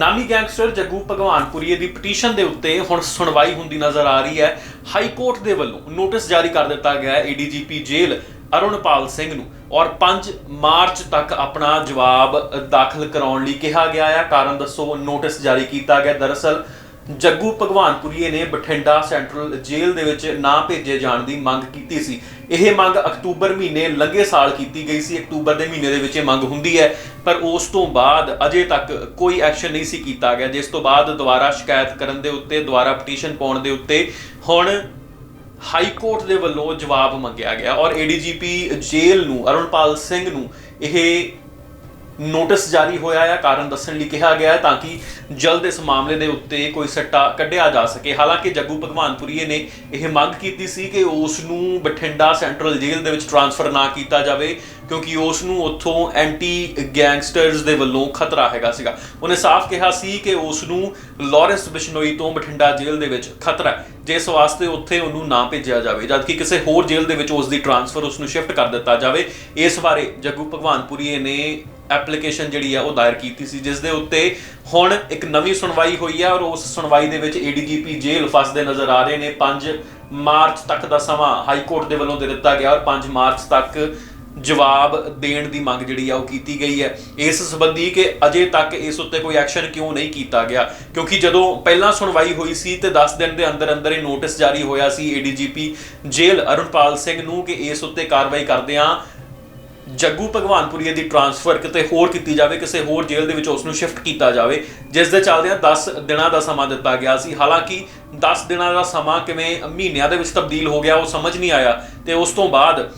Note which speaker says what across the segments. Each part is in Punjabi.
Speaker 1: ਨਾਮੀ ਗੈਂਗਸਟਰ ਜੱਗੂ ਭਗਵਾਨਪੁਰੀਏ ਦੀ ਪਟੀਸ਼ਨ ਦੇ ਉੱਤੇ ਹੁਣ ਸੁਣਵਾਈ ਹੁੰਦੀ ਨਜ਼ਰ ਆ ਰਹੀ ਹੈ। ਹਾਈ ਕੋਰਟ ਦੇ ਵੱਲੋਂ ਨੋਟਿਸ ਜਾਰੀ ਕਰ ਦਿੱਤਾ ਗਿਆ ਹੈ ਏਡੀਜੀਪੀ ਜੇਲ੍ਹ ਅਰੁਣਪਾਲ ਸਿੰਘ ਨੂੰ ਔਰ 5 ਮਾਰਚ ਤੱਕ ਆਪਣਾ ਜਵਾਬ ਦਾਖਲ ਕਰਾਉਣ ਲਈ ਕਿਹਾ ਗਿਆ ਹੈ ਕਾਰਨ ਦੱਸੋ, ਨੋਟਿਸ ਜਾਰੀ ਕੀਤਾ ਗਿਆ। ਦਰਅਸਲ ਜੱਗੂ ਭਗਵਾਨਪੁਰੀਏ ਨੇ ਬਠਿੰਡਾ ਸੈਂਟਰਲ ਜੇਲ੍ਹ ਦੇ ਵਿੱਚ ਨਾ ਭੇਜੇ ਜਾਣ ਦੀ ਮੰਗ ਕੀਤੀ ਸੀ। ਇਹ ਮੰਗ ਅਕਤੂਬਰ ਮਹੀਨੇ ਲੰਘੇ ਸਾਲ ਕੀਤੀ ਗਈ ਸੀ। ਅਕਤੂਬਰ ਦੇ ਮਹੀਨੇ ਦੇ ਵਿੱਚ ਇਹ ਮੰਗ ਹੁੰਦੀ ਹੈ, ਪਰ ਉਸ ਤੋਂ ਬਾਅਦ ਅਜੇ ਤੱਕ ਕੋਈ ਐਕਸ਼ਨ ਨਹੀਂ ਸੀ ਕੀਤਾ ਗਿਆ, ਜਿਸ ਤੋਂ ਬਾਅਦ ਦੁਬਾਰਾ ਸ਼ਿਕਾਇਤ ਕਰਨ ਦੇ ਉੱਤੇ, ਦੁਬਾਰਾ ਪਟੀਸ਼ਨ ਪਾਉਣ ਦੇ ਉੱਤੇ ਹੁਣ ਹਾਈ ਕੋਰਟ ਦੇ ਵੱਲੋਂ ਜਵਾਬ ਮੰਗਿਆ ਗਿਆ ਔਰ ਏਡੀਜੀਪੀ ਜੇਲ੍ਹ ਨੂੰ, ਅਰੁਣਪਾਲ ਸਿੰਘ ਨੂੰ ਇਹ ਨੋਟਿਸ ਜਾਰੀ ਹੋਇਆ ਹੈ ਕਾਰਨ ਦੱਸਣ ਲਈ ਕਿਹਾ ਗਿਆ ਹੈ ਤਾਂ ਕਿ ਜਲਦ ਇਸ ਮਾਮਲੇ ਦੇ ਉੱਤੇ ਕੋਈ ਸੱਟਾ ਕੱਢਿਆ ਜਾ ਸਕੇ। ਹਾਲਾਂਕਿ ਜੱਗੂ ਭਗਵਾਨਪੁਰੀਏ ਨੇ ਇਹ ਮੰਗ ਕੀਤੀ ਸੀ ਕਿ ਉਸ ਨੂੰ ਬਠਿੰਡਾ ਸੈਂਟਰਲ ਜੇਲ੍ਹ ਦੇ ਵਿੱਚ ਟਰਾਂਸਫਰ ਨਾ ਕੀਤਾ ਜਾਵੇ, ਕਿਉਂਕਿ ਉਸ ਨੂੰ ਉੱਥੋਂ ਐਂਟੀ ਗੈਂਗਸਟਰਸ ਦੇ ਵੱਲੋਂ ਖਤਰਾ ਹੈਗਾ ਸੀਗਾ। ਉਹਨੇ ਸਾਫ਼ ਕਿਹਾ ਸੀ ਕਿ ਉਸ ਨੂੰ ਲਾਰੈਂਸ ਬਿਸ਼ਨੋਈ ਤੋਂ ਬਠਿੰਡਾ ਜੇਲ੍ਹ ਦੇ ਵਿੱਚ ਖਤਰਾ ਹੈ। ਜਿਸ ਵਾਸਤੇ ਉੱਥੇ ਉਹਨੂੰ ਨਾ ਭੇਜਿਆ ਜਾਵੇ, ਜਦਕਿ ਕਿਸੇ ਹੋਰ ਜੇਲ੍ਹ ਦੇ ਵਿੱਚ ਉਸ ਦੀ ਟਰਾਂਸਫਰ ਉਸ ਨੂੰ ਸ਼ਿਫਟ ਕਰ ਦਿੱਤਾ ਜਾਵੇ। ਇਸ ਬਾਰੇ ਜੱਗੂ ਭਗਵਾਨਪੁਰੀਏ ਨੇ ਐਪਲੀਕੇਸ਼ਨ ਜਿਹੜੀ ਆ ਉਹ ਦਾਇਰ ਕੀਤੀ ਸੀ, ਜਿਸ ਦੇ ਉੱਤੇ ਹੁਣ ਇੱਕ ਨਵੀਂ ਸੁਣਵਾਈ ਹੋਈ ਹੈ ਔਰ ਉਸ ਸੁਣਵਾਈ ਦੇ ਵਿੱਚ ਏਡੀਜੀਪੀ ਜੇਲ੍ਹ ਫਸਦੇ ਨਜ਼ਰ ਆ ਰਹੇ ਨੇ। 5 ਮਾਰਚ ਤੱਕ ਦਾ ਸਮਾਂ ਹਾਈ ਕੋਰਟ ਦੇ ਵੱਲੋਂ ਦੇ ਦਿੱਤਾ ਗਿਆ ਔਰ 5 ਮਾਰਚ ਤੱਕ ਜਵਾਬ ਦੇਣ ਦੀ ਮੰਗ ਜਿਹੜੀ ਆ ਉਹ ਕੀਤੀ ਗਈ ਹੈ। ਇਸ ਸੰਬੰਧੀ ਕਿ ਅਜੇ ਤੱਕ ਇਸ ਉੱਤੇ ਕੋਈ ਐਕਸ਼ਨ ਕਿਉਂ ਨਹੀਂ ਕੀਤਾ ਗਿਆ, ਕਿਉਂਕਿ ਜਦੋਂ ਪਹਿਲਾਂ ਸੁਣਵਾਈ ਹੋਈ ਸੀ ਤੇ 10 ਦਿਨ ਦੇ ਅੰਦਰ ਅੰਦਰ ਇਹ ਨੋਟਿਸ ਜਾਰੀ ਹੋਇਆ ਸੀ ਏਡੀਜੀਪੀ ਜੇਲ੍ਹ ਅਰੁਣਪਾਲ ਸਿੰਘ ਨੂੰ ਕਿ ਇਸ ਉੱਤੇ ਕਾਰਵਾਈ ਕਰਦਿਆਂ ਜੱਗੂ ਭਗਵਾਨਪੁਰੀਏ ਦੀ ਟਰਾਂਸਫਰ ਕਿਤੇ ਹੋਰ ਕੀਤੀ ਜਾਵੇ, ਕਿਸੇ ਹੋਰ ਜੇਲ੍ਹ ਦੇ ਵਿੱਚ ਉਸ ਨੂੰ ਸ਼ਿਫਟ ਕੀਤਾ ਜਾਵੇ, ਜਿਸ ਦੇ ਚੱਲਦਿਆਂ 10 ਦਿਨਾਂ ਦਾ ਸਮਾਂ ਦਿੱਤਾ ਗਿਆ ਸੀ। ਹਾਲਾਂਕਿ 10 ਦਿਨਾਂ ਦਾ ਸਮਾਂ ਕਿਵੇਂ ਮਹੀਨਿਆਂ ਦੇ ਵਿੱਚ ਤਬਦੀਲ ਹੋ ਗਿਆ, ਉਹ ਸਮਝ ਨਹੀਂ ਆਇਆ ਤੇ ਉਸ ਤੋਂ ਬਾਅਦ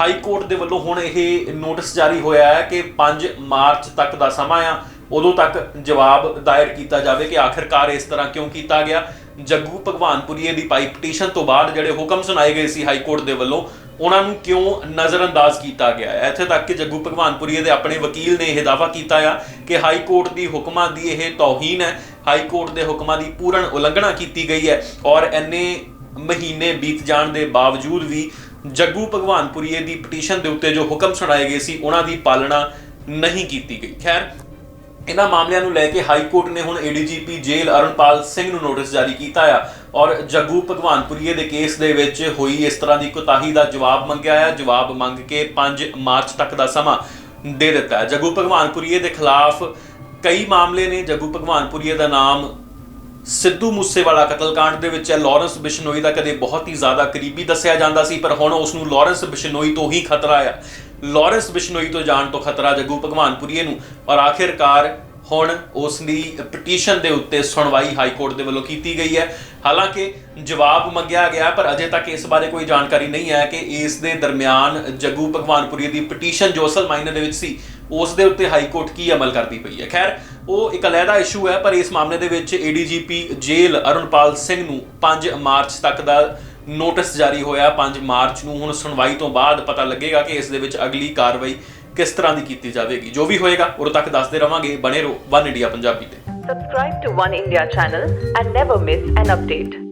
Speaker 1: ਹਾਈ ਕੋਰਟ ਦੇ ਵੱਲੋਂ ਹੁਣ ਇਹ ਨੋਟਿਸ ਜਾਰੀ ਹੋਇਆ ਹੈ ਕਿ 5 ਮਾਰਚ ਤੱਕ ਦਾ ਸਮਾਂ ਆ। ਉਦੋਂ ਤੱਕ ਜਵਾਬ ਦਾਇਰ ਕੀਤਾ ਜਾਵੇ ਕਿ ਆਖਿਰਕਾਰ ਇਸ ਤਰ੍ਹਾਂ ਕਿਉਂ ਕੀਤਾ ਗਿਆ। ਜੱਗੂ ਭਗਵਾਨਪੁਰੀਏ ਦੀ ਪਾਈ ਪਟੀਸ਼ਨ ਤੋਂ ਬਾਅਦ ਜਿਹੜੇ ਹੁਕਮ ਸੁਣਾਏ ਗਏ ਸੀ ਹਾਈ ਕੋਰਟ ਦੇ ਵੱਲੋਂ ਉਹਨਾਂ ਨੂੰ ਕਿਉਂ ਨਜ਼ਰਅੰਦਾਜ਼ ਕੀਤਾ ਗਿਆ ਹੈ? ਇੱਥੇ ਤੱਕ ਕਿ ਜੱਗੂ ਭਗਵਾਨਪੁਰੀਏ ਦੇ ਆਪਣੇ ਵਕੀਲ ਨੇ ਇਹ ਦਾਅਵਾ ਕੀਤਾ ਆ ਕਿ ਹਾਈ ਕੋਰਟ ਦੀ ਹੁਕਮਾਂ ਦੀ ਇਹ ਤੌਹੀਨ ਹੈ। ਹਾਈ ਕੋਰਟ ਦੇ ਹੁਕਮਾਂ ਦੀ ਪੂਰਨ ਉਲੰਘਣਾ ਕੀਤੀ ਗਈ ਹੈ ਔਰ ਇੰਨੇ ਮਹੀਨੇ ਬੀਤ ਜਾਣ ਦੇ ਬਾਵਜੂਦ ਵੀ ਜੱਗੂ ਭਗਵਾਨਪੁਰੀਏ ਦੀ ਪਟੀਸ਼ਨ ਦੇ ਉੱਤੇ ਜੋ ਹੁਕਮ ਸੁਣਾਏ ਗਏ ਸੀ, ਉਹਨਾਂ ਦੀ ਪਾਲਣਾ ਨਹੀਂ ਕੀਤੀ ਗਈ। ਖੈਰ ਇਹਨਾਂ ਮਾਮਲਿਆਂ ਨੂੰ ਲੈ ਕੇ ਹਾਈ ਕੋਰਟ ਨੇ ਹੁਣ ਏਡੀਜੀਪੀ ਜੇਲ੍ਹ ਅਰੁਣਪਾਲ ਸਿੰਘ ਨੂੰ ਨੋਟਿਸ ਜਾਰੀ ਕੀਤਾ ਆ ਔਰ ਜੱਗੂ ਭਗਵਾਨਪੁਰੀਏ ਦੇ ਕੇਸ ਦੇ ਵਿੱਚ ਹੋਈ ਇਸ ਤਰ੍ਹਾਂ ਦੀ ਕੋਤਾਹੀ ਦਾ ਜਵਾਬ ਮੰਗਿਆ ਆ। ਜਵਾਬ ਮੰਗ ਕੇ 5 ਮਾਰਚ ਤੱਕ ਦਾ ਸਮਾਂ ਦੇ ਦਿੱਤਾ ਹੈ। ਜੱਗੂ ਭਗਵਾਨਪੁਰੀਏ ਦੇ ਖਿਲਾਫ ਕਈ ਮਾਮਲੇ ਨੇ। ਜੱਗੂ ਭਗਵਾਨਪੁਰੀਏ ਦਾ ਨਾਮ ਸਿੱਧੂ ਮੂਸੇਵਾਲਾ ਕਤਲकांड ਦੇ ਵਿੱਚ ਹੈ। ਲਾਰੈਂਸ ਬਿਸ਼ਨੋਈ ਦਾ ਕਦੇ ਬਹੁਤ ਹੀ ਜ਼ਿਆਦਾ ਕਰੀਬੀ ਦੱਸਿਆ ਜਾਂਦਾ ਸੀ, ਪਰ ਹੁਣ ਉਸ ਨੂੰ ਲਾਰੈਂਸ ਬਿਸ਼ਨੋਈ ਤੋਂ ਹੀ ਖਤਰਾ ਆ। ਲਾਰੈਂਸ ਬਿਸ਼ਨੋਈ ਤੋਂ ਜਾਣ ਤੋਂ ਖਤਰਾ ਜੱਗੂ ਭਗਵਾਨਪੁਰੀਏ ਨੂੰ ਔਰ ਆਖਿਰਕਾਰ ਹੁਣ ਉਸ ਦੀ ਪਟੀਸ਼ਨ ਦੇ ਉੱਤੇ ਸੁਣਵਾਈ ਹਾਈ ਕੋਰਟ ਦੇ ਵੱਲੋਂ ਕੀਤੀ ਗਈ ਹੈ। ਹਾਲਾਂਕਿ ਜਵਾਬ ਮੰਗਿਆ ਗਿਆ, ਪਰ ਅਜੇ ਤੱਕ ਇਸ ਬਾਰੇ ਕੋਈ ਜਾਣਕਾਰੀ ਨਹੀਂ ਹੈ ਕਿ ਇਸ ਦੇ ਦਰਮਿਆਨ ਜੱਗੂ ਭਗਵਾਨਪੁਰੀ ਦੀ ਪਟੀਸ਼ਨ ਜੋ ਅਸਲ ਮਾਇਨੇ ਦੇ ਵਿੱਚ ਸੀ, ਉਸ ਦੇ ਉੱਤੇ ਹਾਈ ਕੋਰਟ ਕੀ ਅਮਲ ਕਰਦੀ ਪਈ ਹੈ। ਖੈਰ, ਉਹ ਇੱਕ ਅਲੱਗਾ ਇਸ਼ੂ ਹੈ, ਪਰ ਇਸ ਮਾਮਲੇ ਦੇ ਵਿੱਚ ਏਡੀਜੀਪੀ ਜੇਲ੍ਹ ਅਰੁਣਪਾਲ ਸਿੰਘ ਨੂੰ 5 ਮਾਰਚ ਤੱਕ ਦਾ ਨੋਟਿਸ ਜਾਰੀ ਹੋਇਆ 5 ਮਾਰਚ ਨੂੰ। ਹੁਣ ਸੁਣਵਾਈ ਤੋਂ ਬਾਅਦ ਪਤਾ ਲੱਗੇਗਾ ਕਿ ਇਸ ਦੇ ਵਿੱਚ ਅਗਲੀ ਕਾਰਵਾਈ ਕਿਸ ਤਰ੍ਹਾਂ ਦੀ ਕੀਤੀ ਜਾਵੇਗੀ। ਜੋ ਵੀ ਹੋਏਗਾ, ਉਦੋਂ ਤੱਕ ਦੱਸਦੇ ਰਵਾਂਗੇ। ਬਣੇ ਰਹੋ ਵਨ ਇੰਡੀਆ ਪੰਜਾਬੀ ਤੇ।
Speaker 2: Subscribe to One India channel and never miss an update.